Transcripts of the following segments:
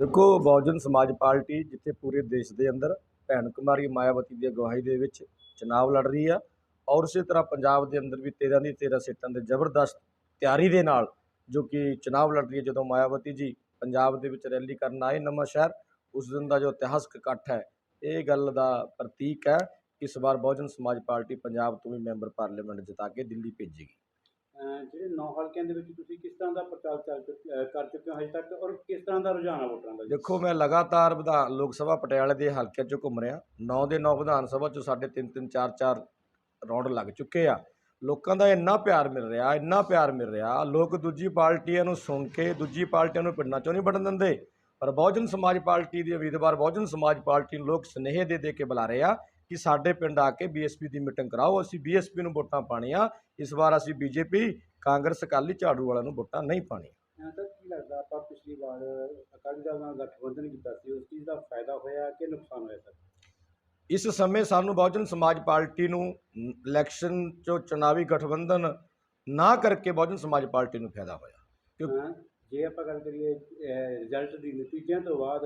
ਦੇਖੋ, ਬਹੁਜਨ ਸਮਾਜ ਪਾਰਟੀ ਜਿੱਥੇ ਪੂਰੇ ਦੇਸ਼ ਦੇ ਅੰਦਰ ਭੈਣ ਕੁਮਾਰੀ ਮਾਇਆਵਤੀ ਦੀ ਅਗਵਾਈ ਦੇ ਵਿੱਚ ਚੁਣਾਵ ਲੜ ਰਹੀ ਆ ਔਰ ਉਸੇ ਤਰ੍ਹਾਂ ਪੰਜਾਬ ਦੇ ਅੰਦਰ ਵੀ 13 ਦੀ 13 ਸੀਟਾਂ ਦੇ ਜ਼ਬਰਦਸਤ ਤਿਆਰੀ ਦੇ ਨਾਲ ਜੋ ਕਿ ਚੁਣਾਵ ਲੜ ਰਹੀ ਹੈ ਜਦੋਂ ਮਾਇਆਵਤੀ ਜੀ ਪੰਜਾਬ ਦੇ ਵਿੱਚ ਰੈਲੀ ਕਰਨ ਆਏ ਨਵਾਂ ਸ਼ਹਿਰ, ਉਸ ਦਿਨ ਦਾ ਜੋ ਇਤਿਹਾਸਕ ਇਕੱਠ ਹੈ, ਇਹ ਗੱਲ ਦਾ ਪ੍ਰਤੀਕ ਹੈ ਇਸ ਵਾਰ ਬਹੁਜਨ ਸਮਾਜ ਪਾਰਟੀ ਪੰਜਾਬ ਤੋਂ ਵੀ ਮੈਂਬਰ ਪਾਰਲੀਮੈਂਟ ਜਿਤਾ ਕੇ ਦਿੱਲੀ ਭੇਜੇਗੀ। ਜਿਹੜੇ ਨੌ ਹਲਕਿਆਂ ਦੇ ਵਿੱਚ ਤੁਸੀਂ ਕਿਸ ਤਰ੍ਹਾਂ ਦਾ ਪ੍ਰਚਾਰ ਚੱਲ ਚੁੱਕ- ਅਹ ਕਰ ਚੁੱਕੇ ਹੋ ਹਜੇ ਤੱਕ ਔਰ ਕਿਸ ਤਰ੍ਹਾਂ ਦਾ ਰੁਝਾਨ ਆ ਵੋਟਰਾਂ ਦਾ ਜੀ? ਦੇਖੋ, ਮੈਂ ਲਗਾਤਾਰ ਵਿਧਾਨ ਲੋਕ ਸਭਾ ਪਟਿਆਲੇ ਦੇ ਹਲਕਿਆਂ 'ਚੋਂ ਘੁੰਮ ਰਿਹਾ। 9 ਦੇ 9 ਵਿਧਾਨ ਸਭਾ 'ਚੋਂ ਸਾਡੇ 3 3 4 4 ਰਾਉਂਡ ਲੱਗ ਚੁੱਕੇ ਆ। ਲੋਕਾਂ ਦਾ ਇੰਨਾ ਪਿਆਰ ਮਿਲ ਰਿਹਾ, ਇੰਨਾ ਪਿਆਰ ਮਿਲ ਰਿਹਾ। ਲੋਕ ਦੂਜੀ ਪਾਰਟੀਆਂ ਨੂੰ ਸੁਣ ਕੇ, ਦੂਜੀ ਪਾਰਟੀਆਂ ਨੂੰ ਪਿੰਡਾਂ 'ਚੋਂ ਨਹੀਂ ਵੜਨ ਦਿੰਦੇ। ਪਰ ਬਹੁਜਨ ਸਮਾਜ ਪਾਰਟੀ ਦੀ ਉਮੀਦਵਾਰ, ਬਹੁਜਨ ਸਮਾਜ ਪਾਰਟੀ ਨੂੰ ਲੋਕ ਸਨੇਹ ਦੇ ਦੇ ਕੇ ਬੁਲਾ ਰਹੇ ਆ। ਕਿ ਸਾਡੇ ਪਿੰਡ ਆ ਕੇ ਬੀਐਸਪੀ ਦੀ ਮੀਟਿੰਗ ਕਰਾਓ ਅਸੀਂ ਬੀਐਸਪੀ ਨੂੰ ਵੋਟਾਂ ਪਾਣੀਆਂ ਇਸ ਵਾਰ ਅਸੀਂ ਬੀਜੇਪੀ ਕਾਂਗਰਸ ਅਕਾਲੀ ਝਾੜੂ ਵਾਲਿਆਂ ਨੂੰ ਵੋਟਾਂ ਨਹੀਂ ਪਾਣੀਆਂ ਤਾਂ ਕੀ ਲੱਗਦਾ ਆਪਾਂ ਪਿਛਲੀ ਵਾਰ ਅਕਾਲੀ ਦਲ ਨਾਲ ਗਠਬੰਧਨ ਕੀਤਾ ਸੀ ਉਸ ਚੀਜ਼ ਦਾ ਫਾਇਦਾ ਹੋਇਆ ਕਿ ਨੁਕਸਾਨ ਹੋਇਆ ਸਰ? ਇਸ ਸਮੇਂ ਸਾਨੂੰ ਬਹੁਜਨ ਸਮਾਜ ਪਾਰਟੀ ਨੂੰ ਇਲੈਕਸ਼ਨ 'ਚੋਂ ਚੁਣਾਵੀ ਗਠਬੰਧਨ ਨਾ ਕਰਕੇ ਬਹੁਜਨ ਸਮਾਜ ਪਾਰਟੀ ਨੂੰ ਫਾਇਦਾ ਹੋਇਆ। ਕਿਉਂ- ਅਹ ਜੇ ਆਪਾਂ ਗੱਲ ਕਰੀਏ ਰਿਜ਼ਲਟ ਦੀ ਨਤੀਜਿਆਂ ਤੋਂ ਬਾਅਦ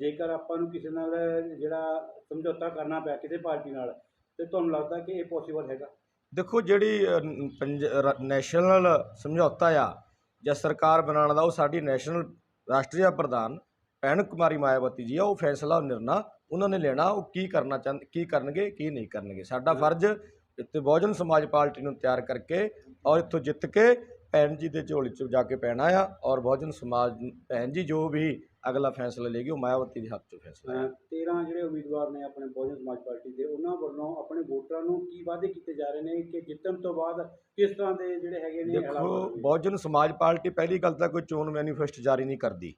ਜੇਕਰ ਆਪਾਂ ਨੂੰ ਕਿਸੇ ਨਾਲ ਜਿਹੜਾ ਸਮਝੌਤਾ ਕਰਨਾ ਪਿਆ ਕਿਸੇ ਪਾਰਟੀ ਨਾਲ, ਤੇ ਤੁਹਾਨੂੰ ਲੱਗਦਾ ਕਿ ਇਹ ਪੋਸੀਬਲ ਹੈਗਾ? ਦੇਖੋ, ਜਿਹੜੀ ਪੰਜ ਨੈਸ਼ਨਲ ਸਮਝੌਤਾ ਆ, ਜਾਂ ਸਰਕਾਰ ਬਣਾਉਣ ਦਾ, ਉਹ ਸਾਡੀ ਨੈਸ਼ਨਲ ਰਾਸ਼ਟਰੀ ਪ੍ਰਧਾਨ ਭੈਣ ਕੁਮਾਰੀ ਮਾਇਆਵਤੀ ਜੀ ਆ, ਉਹ ਫੈਸਲਾ, ਨਿਰਣਾ, ਉਹਨਾਂ ਨੇ ਲੈਣਾ, ਉਹ ਕੀ ਕਰਨਾ ਚਾਹੁੰਦੇ ਕੀ ਕਰਨਗੇ, ਕੀ ਨਹੀਂ ਕਰਨਗੇ। ਸਾਡਾ ਫਰਜ਼ ਇੱਥੇ ਬਹੁਜਨ ਸਮਾਜ ਪਾਰਟੀ ਨੂੰ ਤਿਆਰ ਕਰਕੇ ਔਰ ਇੱਥੋਂ ਜਿੱਤ ਕੇ ਭੈਣ ਜੀ ਦੇ ਝੋਲੀ 'ਚ ਜਾ ਕੇ ਪੈਣਾ ਆ, ਔਰ ਬਹੁਜਨ ਸਮਾਜ, ਭੈਣ ਜੀ ਜੋ ਵੀ ਅਗਲਾ ਫੈਸਲਾ ਲੇਗੀ ਉਹ ਮਾਇਆਵਤੀ ਦੇ ਹੱਥ 'ਚ ਫੈਸਲਾ ਹੈ। ਅਹ 13 ਜਿਹੜੇ ਉਮੀਦਵਾਰ ਨੇ ਆਪਣੇ ਬਹੁਜਨ ਸਮਾਜ ਪਾਰਟੀ ਦੇ ਉਹਨਾਂ ਵੱਲੋਂ ਆਪਣੇ ਵੋਟਰਾਂ ਨੂੰ ਕੀ ਵਾਅਦੇ ਕੀਤੇ ਜਾ ਰਹੇ ਨੇ ਕਿ ਜਿੱਤਣ ਤੋਂ ਬਾਅਦ ਕਿਸ ਤਰ੍ਹਾਂ ਦੇ ਜਿਹੜੇ ਹੈਗੇ ਨੇ ਦੇਖੋ? ਬਹੁਜਨ ਸਮਾਜ ਪਾਰਟੀ ਪਹਿਲੀ ਗੱਲ ਤਾਂ ਕੋਈ ਚੋਣ ਮੈਨੀਫੈਸਟ ਜਾਰੀ ਨਹੀਂ ਕਰਦੀ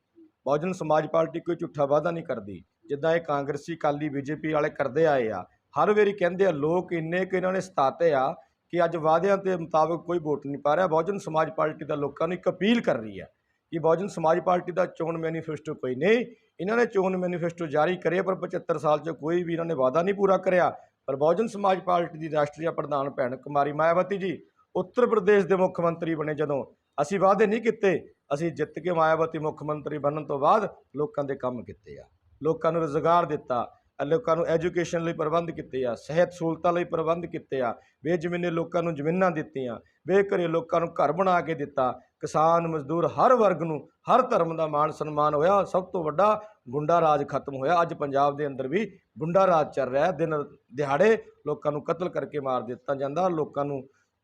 ਬਹੁਜਨ ਸਮਾਜ ਪਾਰਟੀ ਕੋਈ ਝੂਠਾ ਵਾਅਦਾ ਨਹੀਂ ਕਰਦੀ ਜਿੱਦਾਂ ਇਹ ਕਾਂਗਰਸੀ ਕਾਲੀ ਬੀਜੇਪੀ ਵਾਲੇ ਕਰਦੇ ਆਏ ਆ ਹਰ ਵਾਰੀ ਕਹਿੰਦੇ ਆ ਲੋਕ ਇੰਨੇ ਕਿ ਇਹਨਾਂ ਨੇ ਸਤਾਤੇ ਆ ਕਿ ਅੱਜ ਵਾਅਦਿਆਂ ਦੇ ਮੁਤਾਬਕ ਕੋਈ ਵੋਟ ਨਹੀਂ ਪਾ ਰਿਹਾ ਬਹੁਜਨ ਸਮਾਜ ਪਾਰਟੀ ਦਾ ਲੋਕਾਂ ਨੂੰ ਇੱਕ ਅਪੀਲ ਕਰ ਰਹੀ ਹੈ ਕਿ ਬਹੁਜਨ ਸਮਾਜ ਪਾਰਟੀ ਦਾ ਚੋਣ ਮੈਨੀਫੈਸਟੋ ਕੋਈ ਨਹੀਂ। ਇਹਨਾਂ ਨੇ ਚੋਣ ਮੈਨੀਫੈਸਟੋ ਜਾਰੀ ਕਰਿਆ ਪਰ 75 ਸਾਲ 'ਚ ਕੋਈ ਵੀ ਇਹਨਾਂ ਨੇ ਵਾਅਦਾ ਨਹੀਂ ਪੂਰਾ ਕਰਿਆ। ਪਰ ਬਹੁਜਨ ਸਮਾਜ ਪਾਰਟੀ ਦੀ ਰਾਸ਼ਟਰੀ ਪ੍ਰਧਾਨ ਭੈਣ ਕੁਮਾਰੀ ਮਾਇਆਵਤੀ ਜੀ ਉੱਤਰ ਪ੍ਰਦੇਸ਼ ਦੇ ਮੁੱਖ ਮੰਤਰੀ ਬਣੇ ਜਦੋਂ ਅਸੀਂ ਵਾਅਦੇ ਨਹੀਂ ਕੀਤੇ, ਅਸੀਂ ਜਿੱਤ ਕੇ ਮਾਇਆਵਤੀ ਮੁੱਖ ਮੰਤਰੀ ਬਣਨ ਤੋਂ ਬਾਅਦ ਲੋਕਾਂ ਦੇ ਕੰਮ ਕੀਤੇ ਆ। ਲੋਕਾਂ ਨੂੰ ਰੁਜ਼ਗਾਰ ਦਿੱਤਾ ਲੋਕਾਂ ਨੂੰ ਐਜੂਕੇਸ਼ਨ ਲਈ ਪ੍ਰਬੰਧ ਕੀਤੇ ਆ, ਸਿਹਤ ਸਹੂਲਤਾਂ ਲਈ ਪ੍ਰਬੰਧ ਕੀਤੇ ਆ, ਬੇਜ਼ਮੀਨੇ ਲੋਕਾਂ ਨੂੰ ਜ਼ਮੀਨਾਂ ਦਿੱਤੀਆਂ, ਬੇਘਰੇ ਲੋਕਾਂ ਨੂੰ ਘਰ ਬਣਾ ਕੇ ਦਿੱਤਾ, ਕਿਸਾਨ ਮਜ਼ਦੂਰ ਹਰ ਵਰਗ ਨੂੰ, ਹਰ ਧਰਮ ਦਾ ਮਾਣ ਸਨਮਾਨ ਹੋਇਆ, ਸਭ ਤੋਂ ਵੱਡਾ ਗੁੰਡਾ ਰਾਜ ਖਤਮ ਹੋਇਆ। ਅੱਜ ਪੰਜਾਬ ਦੇ ਅੰਦਰ ਵੀ ਗੁੰਡਾ ਰਾਜ ਚੱਲ ਰਿਹਾ ਦਿਨ ਦਿਹਾੜੇ ਲੋਕਾਂ ਨੂੰ ਕਤਲ ਕਰਕੇ ਮਾਰ ਦਿੱਤਾ ਜਾਂਦਾ। ਲੋਕਾਂ ਨੂੰ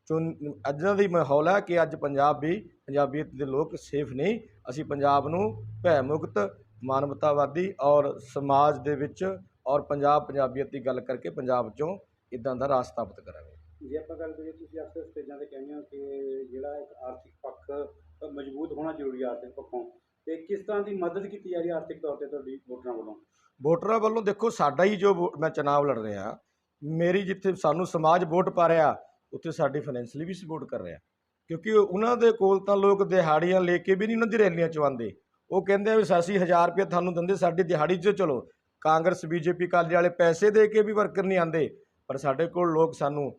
ਚੁਣ ਅੱਜ ਦੀ ਮਾਹੌਲ ਹੈ ਕਿ ਅੱਜ ਪੰਜਾਬ ਵੀ, ਪੰਜਾਬੀਅਤ ਦੇ ਲੋਕ ਸੇਫ ਨਹੀਂ। ਅਸੀਂ ਪੰਜਾਬ ਨੂੰ ਭੈ ਮੁਕਤ, ਮਾਨਵਤਾਵਾਦੀ ਔਰ ਸਮਾਜ ਦੇ ਵਿੱਚ ਔਰ ਪੰਜਾਬ ਪੰਜਾਬੀਅਤ ਦੀ ਗੱਲ ਕਰਕੇ ਪੰਜਾਬ ਚੋਂ ਇਦਾਂ ਦਾ ਰਾਹ ਸਥਾਪਿਤ ਕਰਾਂਗੇ। ਜੇ ਆਪਾਂ ਗੱਲ ਕਰੀਏ ਤੁਸੀਂ ਅਕਸਰ ਸਟੇਜਾਂ ਤੇ ਕਹਿੰਦੇ ਹੋ ਕਿ ਜਿਹੜਾ ਇੱਕ ਆਰਥਿਕ ਪੱਖ ਮਜ਼ਬੂਤ ਹੋਣਾ ਜ਼ਰੂਰੀ ਹੈ ਆਰਥਿਕ ਪੱਖੋਂ। ਤੇ ਕਿਸ ਤਰ੍ਹਾਂ ਦੀ ਮਦਦ ਕੀਤੀ ਜਾ ਰਹੀ ਹੈ ਆਰਥਿਕ ਤੌਰ ਤੇ ਤੁਹਾਡੀ ਵੋਟਰਾਂ ਵੱਲੋਂ? ਵੋਟਰਾਂ ਵੱਲੋਂ ਦੇਖੋ ਸਾਡਾ ਹੀ ਜੋ ਮੈਂ ਚੁਣਾਵ ਲੜ ਰਿਹਾ ਮੇਰੀ ਜਿੱਥੇ ਸਾਨੂੰ ਸਮਾਜ ਵੋਟ ਪਾ ਰਿਹਾ ਉੱਥੇ ਸਾਡੀ ਫਾਈਨੈਂਸ਼ਲੀ ਵੀ ਸਪੋਰਟ ਕਰ ਰਿਹਾ। ਕਿਉਂਕਿ ਉਹਨਾਂ ਦੇ ਕੋਲ ਤਾਂ ਲੋਕ ਦਿਹਾੜੀਆਂ ਲੈ ਕੇ ਵੀ ਨਹੀਂ ਉਹਨਾਂ ਦੀ ਰੈਲੀਆਂ ਚ ਆਉਂਦੇ। ਉਹ ਕਹਿੰਦੇ ਆ ਵੀ ਅਸੀਂ 1000 ਰੁਪਏ ਤੁਹਾਨੂੰ ਦਿੰਦੇ ਸਾਡੀ ਦਿਹਾੜੀ 'ਚ ਚਲੋ। ਕਾਂਗਰਸ ਬੀਜੇਪੀ ਕਾਲੀ ਵਾਲੇ ਪੈਸੇ ਦੇ ਕੇ ਵੀ ਵਰਕਰ ਨਹੀਂ ਆਉਂਦੇ ਪਰ ਸਾਡੇ ਕੋਲ ਲੋਕ ਸਾਨੂੰ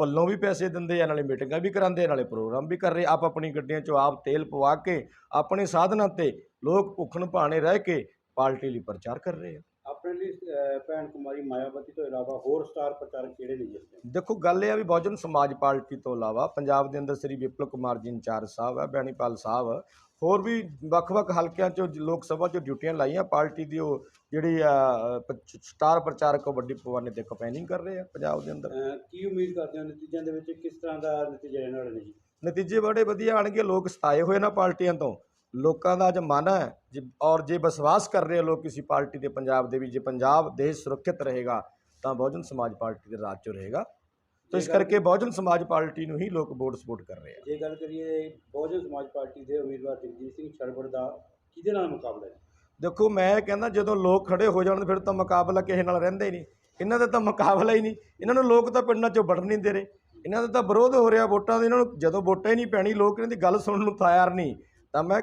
ਪੱਲੋਂ ਵੀ ਪੈਸੇ ਦਿੰਦੇ ਆ ਨਾਲੇ ਮੀਟਿੰਗਾਂ ਵੀ ਕਰਾਉਂਦੇ ਆ ਨਾਲੇ ਪ੍ਰੋਗਰਾਮ ਵੀ ਕਰ ਰਹੇ ਆਪ ਆਪਣੀ ਗੱਡੀਆਂ 'ਚੋਂ ਆਪ ਤੇਲ ਪਵਾ ਕੇ ਆਪਣੇ ਸਾਧਨਾਂ ਤੇ ਲੋਕ ਭੁੱਖਣ ਭਾਣੇ ਰਹਿ ਕੇ ਪਾਰਟੀ ਲਈ ਪ੍ਰਚਾਰ ਕਰ ਰਹੇ ਆ ਆਪਣੇ ਲਈ ਭੈਣ ਕੁਮਾਰੀ ਮਾਇਆਵਤੀ ਤੋਂ ਇਲਾਵਾ ਹੋਰ ਸਟਾਰ ਪ੍ਰਚਾਰਕ ਕਿਹੜੇ ਨੇ? ਦੇਖੋ ਗੱਲ ਇਹ ਆ ਵੀ ਬਹੁਜਨ ਸਮਾਜ ਪਾਰਟੀ ਤੋਂ ਇਲਾਵਾ ਪੰਜਾਬ ਦੇ ਅੰਦਰ ਸ੍ਰੀ ਵਿਪਲ ਕੁਮਾਰ ਜੀ ਇੰਚਾਰਜ ਸਾਹਿਬ ਹੈ ਬੈਣੀਪਾਲ ਸਾਹਿਬ ਹੋਰ ਵੀ ਵੱਖ-ਵੱਖ ਹਲਕਿਆਂ 'ਚੋਂ ਲੋਕ ਸਭਾ 'ਚੋਂ ਡਿਊਟੀਆਂ ਲਾਈਆਂ ਪਾਰਟੀ ਦੀ ਉਹ ਜਿਹੜੀ ਆ, ਸਟਾਰ ਪ੍ਰਚਾਰਕ ਉਹ ਵੱਡੀ ਪਵਾਨੇ ਤੇ ਕੰਪੇਨਿੰਗ ਕਰ ਰਹੇ ਆ ਪੰਜਾਬ ਦੇ ਅੰਦਰ। ਕੀ ਉਮੀਦ ਕਰਦੇ ਹੋ ਨਤੀਜਿਆਂ ਦੇ ਵਿੱਚ? ਕਿਸ ਤਰ੍ਹਾਂ ਦਾ ਨਤੀਜਾ ਰਹਿਣ ਵਾਲੇ ਨੇ ਜੀ? ਨਤੀਜੇ ਬੜੇ ਵਧੀਆ ਆਣਗੇ ਲੋਕ ਸਤਾਏ ਹੋਏ ਨਾ ਪਾਰਟੀਆਂ ਤੋਂ। ਲੋਕਾਂ ਦਾ ਅੱਜ ਮਨ ਹੈ ਜੇ- ਔਰ ਜੇ ਵਿਸ਼ਵਾਸ ਕਰ ਰਹੇ ਆ ਲੋਕ ਕਿਸੇ ਪਾਰਟੀ ਦੇ ਪੰਜਾਬ ਦੇ ਵੀ ਜੇ ਪੰਜਾਬ ਦੇਸ਼ ਸੁਰੱਖਿਅਤ ਰਹੇਗਾ ਤਾਂ ਬਹੁਜਨ ਸਮਾਜ ਪਾਰਟੀ ਦੇ ਰਾਜ 'ਚ ਰਹੇਗਾ। ਤਾਂ ਇਸ ਕਰਕੇ ਬਹੁਜਨ ਸਮਾਜ ਪਾਰਟੀ ਨੂੰ ਹੀ ਲੋਕ ਵੋਟ ਸਪੋਰਟ ਕਰ ਰਹੇ ਆ। ਜੇ ਗੱਲ ਕਰੀਏ ਬਹੁਜਨ ਸਮਾਜ ਪਾਰਟੀ ਦੇ ਉਮੀਦਵਾਰ ਜਗਜੀਤ ਸਿੰਘ ਛੜਬੜ ਦਾ ਕਿਹਦੇ ਨਾਲ ਮੁਕਾਬਲਾ ਹੈ? ਦੇਖੋ ਮੈਂ ਕਹਿੰਦਾ ਜਦੋਂ ਲੋਕ ਖੜੇ ਹੋ ਜਾਣ ਫਿਰ ਤਾਂ ਮੁਕਾਬਲਾ ਕਿਸੇ ਨਾਲ ਰਹਿੰਦਾ ਹੀ ਨਹੀਂ। ਇਹਨਾਂ ਦਾ ਤਾਂ ਮੁਕਾਬਲਾ ਹੀ ਨਹੀਂ। ਇਹਨਾਂ ਨੂੰ ਲੋਕ ਤਾਂ ਪਿੰਡਾਂ 'ਚੋਂ ਵੜਨ ਨਹੀਂ ਦੇ ਰਹੇ। ਇਹਨਾਂ ਦਾ ਤਾਂ ਵਿਰੋਧ ਹੋ ਰਿਹਾ ਵੋਟਾਂ ਦੇ। ਇਹਨਾਂ ਨੂੰ ਜਦੋਂ ਵੋਟਾਂ ਹੀ ਨਹੀਂ ਪੈਣੀ ਲੋਕ ਇਹਨਾਂ ਦੀ ਗੱਲ ਸੁਣਨ ਨੂੰ ਤਿਆਰ ਨਹੀਂ। ਤਾਂ ਮੈਂ